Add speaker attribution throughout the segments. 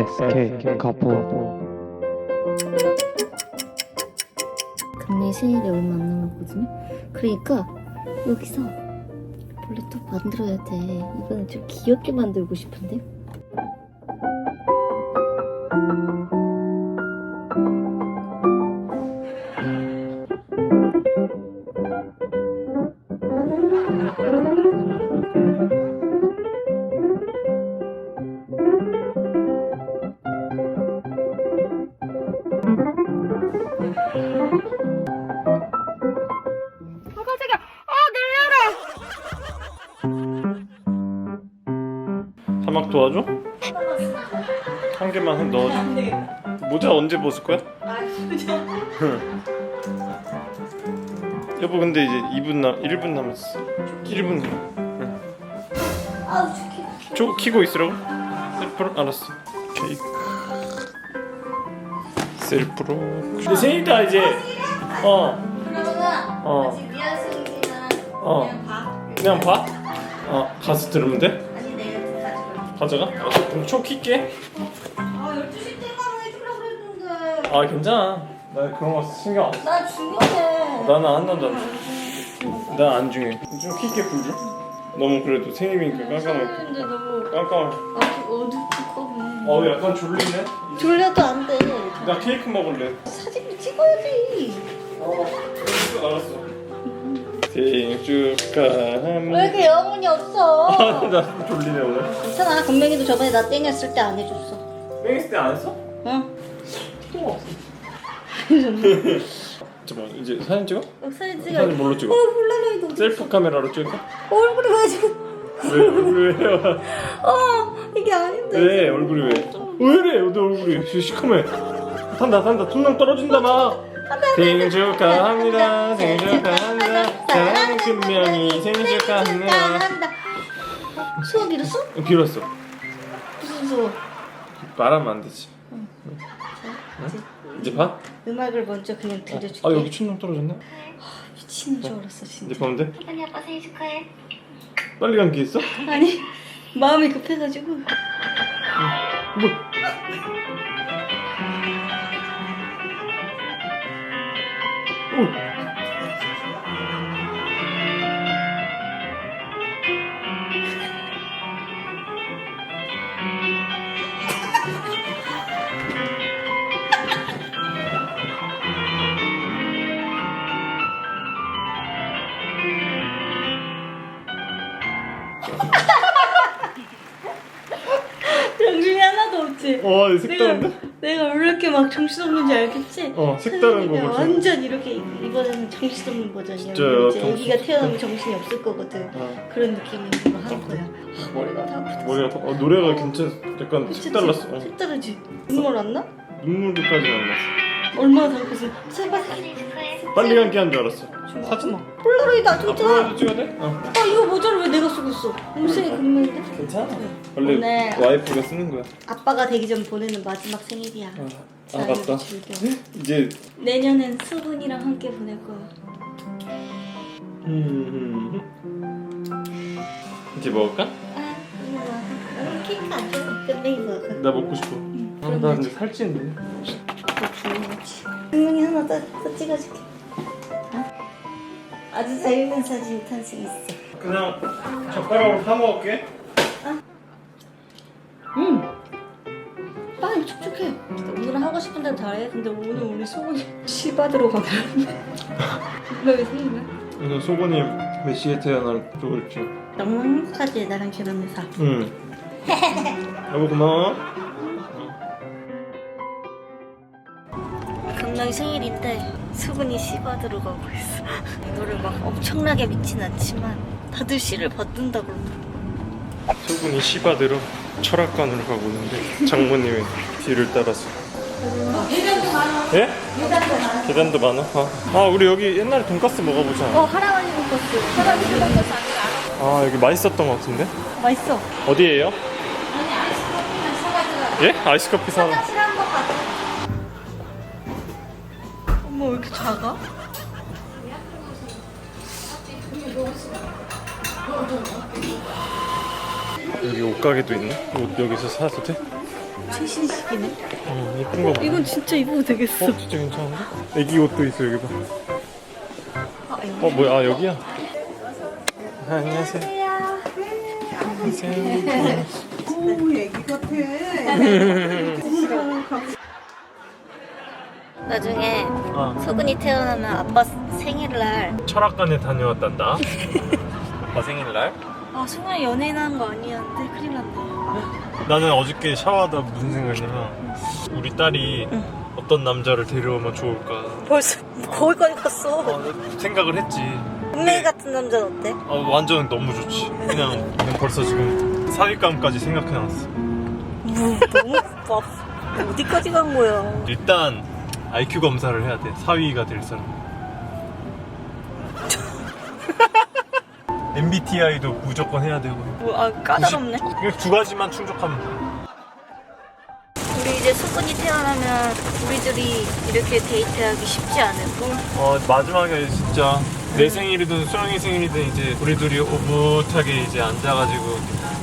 Speaker 1: SK 커플
Speaker 2: 금리 생일이 얼마 안 남았거든요. 그러니까 여기서 원래 또 만들어야 돼. 이거는 좀 귀엽게 만들고 싶은데.
Speaker 3: 모자 언제 벗을 거야? 여보 근데 이제 2분 남 1분 남았어. 1분 남.
Speaker 2: 아, 좋게.
Speaker 3: 저 키고 있으라고? 셀프로 알았어. 케이크. 셀프로. 내 생일 다 이제. 어.
Speaker 2: 그러면은
Speaker 3: 어.
Speaker 2: 아직 리아 생일이나
Speaker 3: 어.
Speaker 2: 그냥 봐.
Speaker 3: 그냥 봐. 어 가서 들으면 돼?
Speaker 2: 아니 내일 가져가.
Speaker 3: 가져가. 알았어. 그럼 초 킬게.
Speaker 2: 아 12시 때만 해주려고 했는데.
Speaker 3: 아 괜찮아. 나 그런 거 신경 안 써.
Speaker 2: 나 중요해.
Speaker 3: 나는 안 중요해. 난안 중요해. 좀 킬게 불 좀. 너무 그래도 생일이니까 깜깜하게.
Speaker 2: 근데 너무
Speaker 3: 깜깜하게.
Speaker 2: 아직 어둡고
Speaker 3: 어 약간 졸리네.
Speaker 2: 졸려도 안 돼.
Speaker 3: 나 케이크 먹을래.
Speaker 2: 사진도 찍어야지.
Speaker 3: 어. 알았어. 생일 축하합니다.
Speaker 2: 왜 이렇게 영혼이 없어?
Speaker 3: 나 졸리네 오늘.
Speaker 2: 괜찮아. 금명이도 저번에 나 땡했을 때 안 해줬어.
Speaker 3: 맹했을 때안 했어?
Speaker 2: 응.
Speaker 3: 또 없어. 잠깐만 이제 사진 찍어?
Speaker 2: 사진 찍어.
Speaker 3: 사진 뭘로 찍어?
Speaker 2: 어, 폴라로이드 어디
Speaker 3: 셀프 카메라로 찍을까?
Speaker 2: 얼굴이 왜 지금?
Speaker 3: 왜 왜요?
Speaker 2: 어, 이게 아닌데.
Speaker 3: 왜 얼굴이 왜? 왜 이래? 너 얼굴이 시- 시커매. 탄다 탄다 퉁랑 떨어진다 막. 생일 축하합니다. 생일 축하합니다. 사랑하는 금명이 생일 축하합니다.
Speaker 2: 수업 이랬어?
Speaker 3: 빌었어.
Speaker 2: 무슨 수업?
Speaker 3: 말하면 안 되지. 이제 봐?
Speaker 2: 음악을 먼저 그냥 들려줄게.
Speaker 3: 아 여기 춘랑 떨어졌네.
Speaker 2: 미치는 줄 알았어 진짜.
Speaker 3: 이제 보면 돼?
Speaker 2: 아니 아빠 생일 축하해.
Speaker 3: 빨리 감기 있어?
Speaker 2: 아니 마음이 급해가지고.
Speaker 3: 뭐? 오.
Speaker 2: 하나도 없지.
Speaker 3: 와, 이
Speaker 2: 내가
Speaker 3: 색다른데?
Speaker 2: 내가 왜 이렇게 막 정신없는지 알겠지?
Speaker 3: 어, 색다른 거 보자.
Speaker 2: 완전 이렇게 이번에는 정신없는 버전이야.
Speaker 3: 진짜요?
Speaker 2: 이제 애기가 태어나면 정신이 없을 거거든.
Speaker 3: 어.
Speaker 2: 그런 느낌으로 한 거야. 아, 머리가 다 아프다.
Speaker 3: 머리가 어, 노래가 괜찮. 약간 색달랐어. 어.
Speaker 2: 색다르지? 눈물 안 나?
Speaker 3: 눈물까지는 안 났어.
Speaker 2: 얼마나 달고서 제발
Speaker 3: 빨리 감기 한줄 알았어. 사진?
Speaker 2: 폴라로이드 안
Speaker 3: 아,
Speaker 2: 찍잖아.
Speaker 3: 폴라로이드 찍어야 돼? 어.
Speaker 2: 아 이거 모자를 왜 내가 쓰고 있어? 음색이 금명인데?
Speaker 3: 괜찮아. 원래
Speaker 2: 네.
Speaker 3: 와이프가 쓰는 거야.
Speaker 2: 아빠가 되기 전 보내는 마지막 생일이야.
Speaker 3: 아,
Speaker 2: 자,
Speaker 3: 아깝다.
Speaker 2: 이거 즐겨.
Speaker 3: 이제
Speaker 2: 내년엔 수분이랑 함께 보낼 거야.
Speaker 3: 음, 이제 먹을까?
Speaker 2: 아, 이거 봐. 음, 케이크 안 줘. 끝내기 먹어.
Speaker 3: 나 먹고 싶어. 아, 나 근데 살찌는데.
Speaker 2: 그렇지. 금명이 하나 더, 더 찍어줄게. 어? 아주 재밌는 사진 탄생했어.
Speaker 3: 그냥 젓가락으로 사 먹을게.
Speaker 2: 음. 빵이 촉촉해. 오늘은 하고 싶은 대로 다 해. 근데 오늘 우리 소원이 시바드로 가더라는데. 왜 생일이야?
Speaker 3: 그래서 소곤이 몇 시에 태어날 좋을지.
Speaker 2: 너무 행복하지 나랑 결혼해서.
Speaker 3: 응. 여보 고마워.
Speaker 2: 금방 생일인데 수근이 시바드로 가고 있어. 이거를 막 엄청나게 믿진 않지만 다들 씨를 받는다 그러더라고.
Speaker 3: 소곤이 시바대로 철학관으로 가고 있는데 장모님의 뒤를 따라서. 예? 계단도 많아. 아, 아 우리 여기 옛날에 돈가스 먹어보자.
Speaker 2: 어 할아버지 돈가스. 할아버지 돈가스 아니라
Speaker 3: 아 여기 맛있었던 것 같은데?
Speaker 2: 맛있어.
Speaker 3: 어디에요? 예? 아이스 커피 사.
Speaker 2: 화장실 한번 가자. 어머 왜 이렇게 작아?
Speaker 3: 여기 옷가게도 있네. 옷 여기서 사도 돼?
Speaker 2: 최신식이네.
Speaker 3: 어 예쁜 거 봐.
Speaker 2: 이건 진짜 입어도 되겠어.
Speaker 3: 어 진짜 괜찮은데? 애기 옷도 있어 여기 봐.
Speaker 2: 아.
Speaker 3: 어 뭐야 아 여기야? 아, 안녕하세요. 안녕하세요.
Speaker 4: 오, 애기 같아.
Speaker 2: 나중에
Speaker 3: 아
Speaker 2: 서근이 태어나면 아빠 생일날
Speaker 3: 철학관에 다녀왔단다. 아빠 생일날?
Speaker 2: 아 순간 연예인 하는 거 아니었는데 큰일 났네.
Speaker 3: 나는 어저께 샤워하다 무슨 생각이냐면 우리 딸이 어떤 남자를 데려오면 좋을까
Speaker 2: 벌써 거기까지 갔어.
Speaker 3: 어, 생각을 했지.
Speaker 2: 운명이 같은 남자는 어때?
Speaker 3: 어, 완전 너무 좋지. 그냥, 그냥 벌써 지금 사윗감까지 생각해놨어.
Speaker 2: 뭐 너무 막 어디까지 간 거야?
Speaker 3: 일단 IQ 검사를 해야 돼. 사위가 될 사람. MBTI도 무조건 해야 되고.
Speaker 2: 뭐 아 까다롭네.
Speaker 3: 그냥 두 가지만 충족하면 돼.
Speaker 2: 우리 이제 수근이 태어나면 우리들이 이렇게 데이트하기 쉽지 않을까?
Speaker 3: 어 마지막에 진짜 내 생일이든 수영이 생일이든 이제 우리 둘이 오붓하게 이제 앉아가지고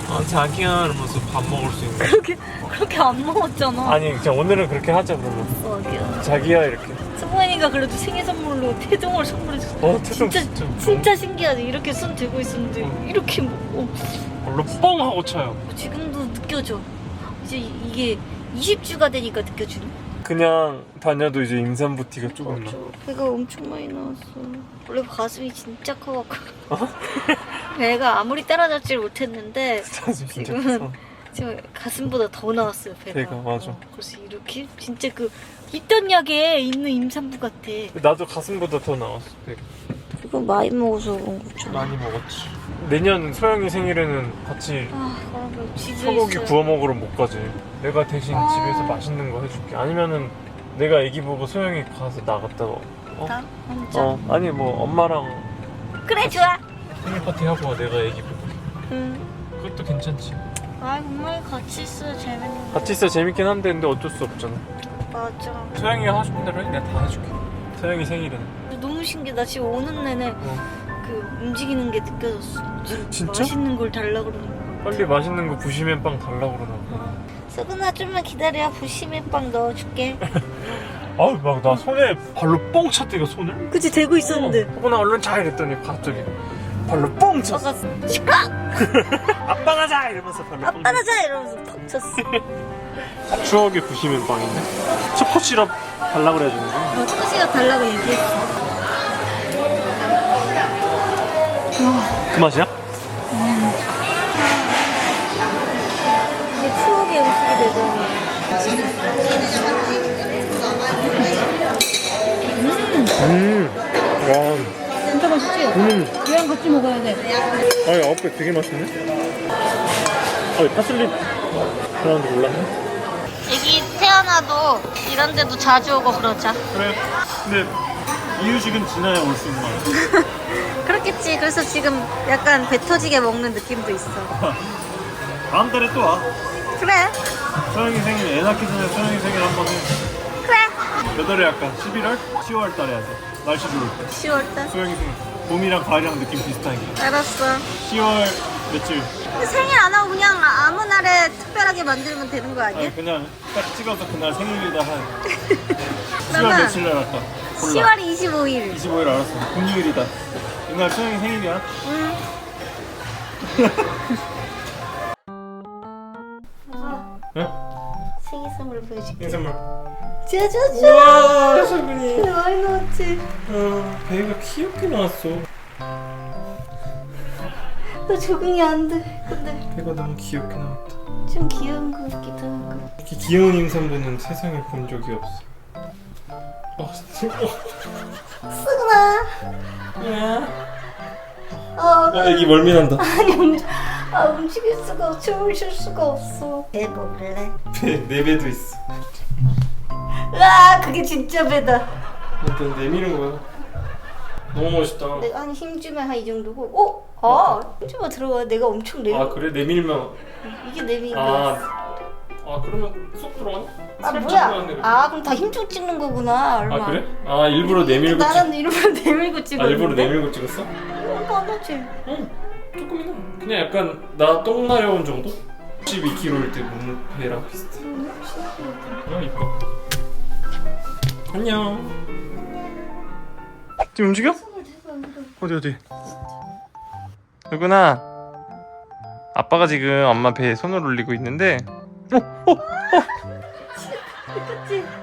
Speaker 3: 어, 자기야 이러면서 밥 먹을 수 있는.
Speaker 2: 그렇게 그렇게 안 먹었잖아.
Speaker 3: 아니 그냥 오늘은 그렇게 하자 그러면.
Speaker 2: 어, 귀여워.
Speaker 3: 자기야 이렇게.
Speaker 2: 수근이가 그래도 생일 선물로 태동을 선물해줬어.
Speaker 3: 어 태동
Speaker 2: 진짜
Speaker 3: 진짜
Speaker 2: 진짜 신기하지. 이렇게 손 들고 있었는데
Speaker 3: 어.
Speaker 2: 이렇게 뭐,
Speaker 3: 별로 뻥 하고 차요.
Speaker 2: 어, 지금도 느껴져. 이제 이게 20주가 되니까 느껴지네.
Speaker 3: 그냥 다녀도 이제 임산 부 티가 조금 나.
Speaker 2: 배가 엄청 많이 나왔어. 원래 가슴이 진짜 커갖고.
Speaker 3: 어?
Speaker 2: 배가 아무리 따라잡질 못했는데
Speaker 3: 사실 진짜
Speaker 2: 지금은
Speaker 3: 커.
Speaker 2: 지금 가슴보다 더 나왔어요 배가.
Speaker 3: 배가, 맞아.
Speaker 2: 어, 그래서 이렇게 진짜 그 입던 약에 있는 임산부 같아.
Speaker 3: 나도 가슴보다 더 나왔어. 배가.
Speaker 2: 이거 많이 먹어서 그런 거죠.
Speaker 3: 많이 먹었지. 내년 소영이 생일에는 같이
Speaker 2: 아,
Speaker 3: 소고기
Speaker 2: 있어요.
Speaker 3: 구워 먹으러 못 가지. 내가 대신
Speaker 2: 아.
Speaker 3: 집에서 맛있는 거 해줄게. 아니면은 내가 애기 보고 소영이 가서 나갔다 가 어?
Speaker 2: 나 혼자.
Speaker 3: 어 아니 뭐 엄마랑
Speaker 2: 그래 좋아.
Speaker 3: 생일 파티 하고 와, 내가 애기 보고.
Speaker 2: 응.
Speaker 3: 그것도 괜찮지.
Speaker 2: 아 정말 같이 있어 재밌는.
Speaker 3: 같이 있어 재밌긴 한데 근데 어쩔 수 없잖아.
Speaker 2: 맞아.
Speaker 3: 소영이가 하고 싶은 대로 해. 내가 다 해줄게. 소영이 생일은.
Speaker 2: 너무 신기해. 나 지금 오는 내내
Speaker 3: 어.
Speaker 2: 그 움직이는 게 느껴졌어.
Speaker 3: 진짜?
Speaker 2: 맛있는 걸 달라 그러는 거.
Speaker 3: 빨리 맛있는 거 부시맨 빵 달라고 그러라고.
Speaker 2: 서근아 좀만 기다려. 부시맨빵 넣어줄게.
Speaker 3: 아우 막 나 손에 발로 뻥 찼대가 손을.
Speaker 2: 그치 대고
Speaker 3: 어나 얼른 자 이랬더니 갑자기 발로 뻥 찼어.
Speaker 2: 아빠가 시끄러.
Speaker 3: 아빠 가자 이러면서 발로 뻥.
Speaker 2: 아빠 나자 이러면서 턱 쳤어.
Speaker 3: 찼어. 추억의 부시맨 빵인데. 초코 시럽 달라 그래야 되는 거야.
Speaker 2: 너 초시가 달라고 얘기했어.
Speaker 3: 그 맛이야?
Speaker 2: 이게 추억의 음식이 되더니.
Speaker 3: 음. 와.
Speaker 2: 진짜 맛있지?
Speaker 3: 음.
Speaker 2: 얘랑 같이 먹어야 돼.
Speaker 3: 아니 아웃백 되게 맛있네. 아 파슬리 그런데 몰랐네.
Speaker 2: 애기 태어나도 이런 데도 자주 오고 그러자.
Speaker 3: 그래. 근데 이유식은 지나야 올 수 있는 거야.
Speaker 2: 그렇겠지. 그래서 지금 약간 배 터지게 먹는 느낌도 있어.
Speaker 3: 다음 달에 또 와.
Speaker 2: 그래.
Speaker 3: 소영이 생일 애 낳기 전에 소영이 생일 한번 해.
Speaker 2: 그래.
Speaker 3: 몇 월에 할까? 11월? 10월 달에 하자. 날씨 좋을 때.
Speaker 2: 10월 달.
Speaker 3: 소영이 생일. 봄이랑 가을이랑 느낌 비슷하게.
Speaker 2: 알았어.
Speaker 3: 10월 며칠?
Speaker 2: 생일 안 하고 그냥 아무 날에 특별하게 만들면 되는 거 아니야?
Speaker 3: 아니 그냥 딱 찍어서 그날 생일이다 한. 10월
Speaker 2: 그러면
Speaker 3: 며칠 날 할까? 몰라.
Speaker 2: 10월 25일.
Speaker 3: 25일 알았어. 공휴일이다. 이날 소영이 생일이야.
Speaker 2: 응.
Speaker 3: 응?
Speaker 2: 보여줄게.
Speaker 3: 선물.
Speaker 2: 짜자잔.
Speaker 3: 와, 소근이.
Speaker 2: 많이 넣었지.
Speaker 3: 어, 배가 귀엽게 나왔어.
Speaker 2: 나 적응이 안 돼. 근데
Speaker 3: 배가 너무 귀엽게 나왔다.
Speaker 2: 좀 귀여운 것 같기도 하고.
Speaker 3: 이렇게 귀여운 임산부는 세상에 본 적이 없어. 어, 진짜.
Speaker 2: 쓰구나. 어,
Speaker 3: 아, 애기 멀미난다.
Speaker 2: 아니 움, 아, 움직일 수가 없어. 춤을 출 수가 없어. 배 먹을래?
Speaker 3: 배, 네 배도 있어.
Speaker 2: 와 그게 진짜 배다.
Speaker 3: 일단 내미는 거야. 너무 멋있다.
Speaker 2: 내가 한 힘 주면 한 이 정도고. 어? 아, 힘 주면 들어와. 내가 엄청 내밀.
Speaker 3: 아, 그래? 내밀면.
Speaker 2: 이게 내밀
Speaker 3: 아,
Speaker 2: 거야.
Speaker 3: 아, 그러면 쏙 들어가네?
Speaker 2: 아 뭐야? 아 그럼 다 힘주고 찍는 거구나. 얼마?
Speaker 3: 아, 그래? 아, 일부러 내밀고 찍...
Speaker 2: 나는 일부러 내밀고 찍었는데.
Speaker 3: 아, 일부러 내밀고 찍었어?
Speaker 2: 안 하지.
Speaker 3: 응, 조금이나. 그냥 약간 나 똥 마려운 정도? 12kg일 때 몸무게랑 비슷해. 어 이뻐. 안녕. 지금 움직여? 어디 어디? 누구나 아빠가 지금 엄마 배에 손을 올리고 있는데 어, 어, 어.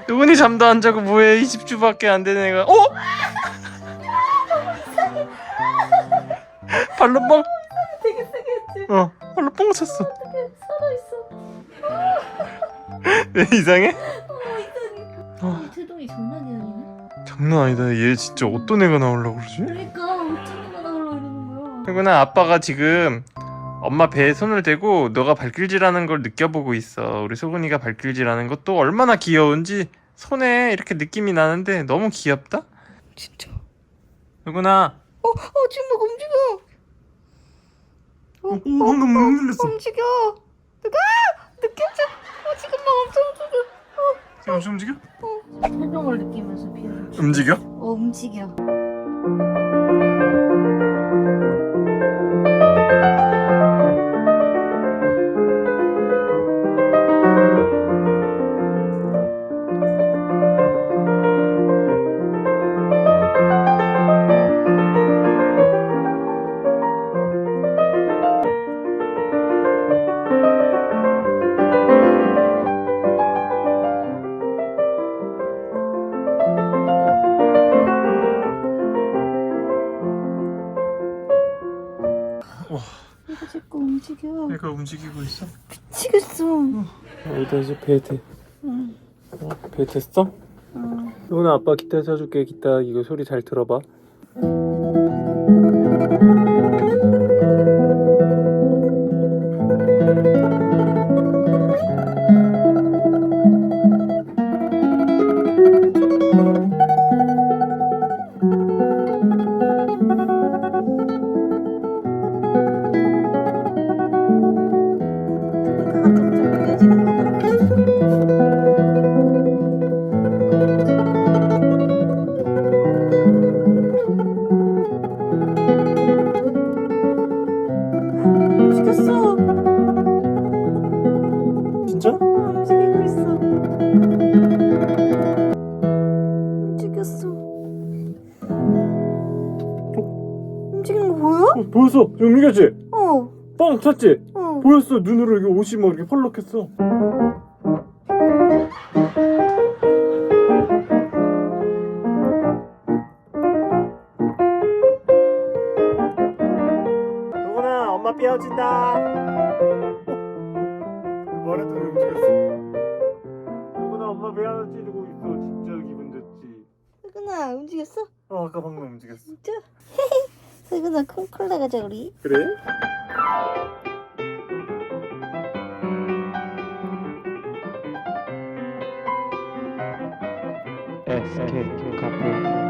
Speaker 3: 누구니 잠도 안 자고 뭐해 20주밖에 안 되는 애가 어? 발로 뻥
Speaker 2: 되게 세게 했지.
Speaker 3: 어, 발로 뻥 쳤어
Speaker 2: 살아 있어.
Speaker 3: 왜 이상해?
Speaker 2: 어, 이상해.
Speaker 3: 어.
Speaker 2: 이 태동이 장난이 아니네.
Speaker 3: 장난 아니다 얘 진짜 어떤 애가 나오려고 그러지?
Speaker 2: 그러니까 어떤 애가 나오려고 이러는 거야.
Speaker 3: 누구나 아빠가 지금 엄마 배에 손을 대고 너가 발길질하는 걸 느껴보고 있어. 우리 소근이가 발길질하는 것도 얼마나 귀여운지 손에 이렇게 느낌이 나는데 너무 귀엽다.
Speaker 2: 진짜.
Speaker 3: 누구나
Speaker 2: 어, 어, 지금 막 움직여.
Speaker 3: 어, 오, 방금 흔들렸어.
Speaker 2: 움직여. 누가? 느껴져. 어, 지금 막 엄청 움직여.
Speaker 3: 지금 엄청 움직여?
Speaker 2: 태동을 느끼면서 비를.
Speaker 3: 움직여?
Speaker 2: 어, 움직여.
Speaker 3: 얘가 움직이고 있어.
Speaker 2: 미치겠어.
Speaker 3: 여기다 이제 배 대.
Speaker 2: 응.
Speaker 3: 어, 배 됐어?
Speaker 2: 어.
Speaker 3: 누구나 아빠 기타 쳐줄게. 기타 이거 소리 잘 들어봐. 지금 움직였지?
Speaker 2: 어,
Speaker 3: 뻥 쳤지?
Speaker 2: 어.
Speaker 3: 보였어. 눈으로 이게 옷이 막 이렇게 펄럭했어. 누구나 엄마 삐어진다. 머리도 움직였어. 누구나 엄마 삐어 찌르고 있어. 진짜 기분 좋지.
Speaker 2: 세근아 움직였어?
Speaker 3: 어 아까 방금 움직였어.
Speaker 2: 진짜? 세근아 콩콜라 가자 우리.
Speaker 3: 그래?
Speaker 1: SK 카푸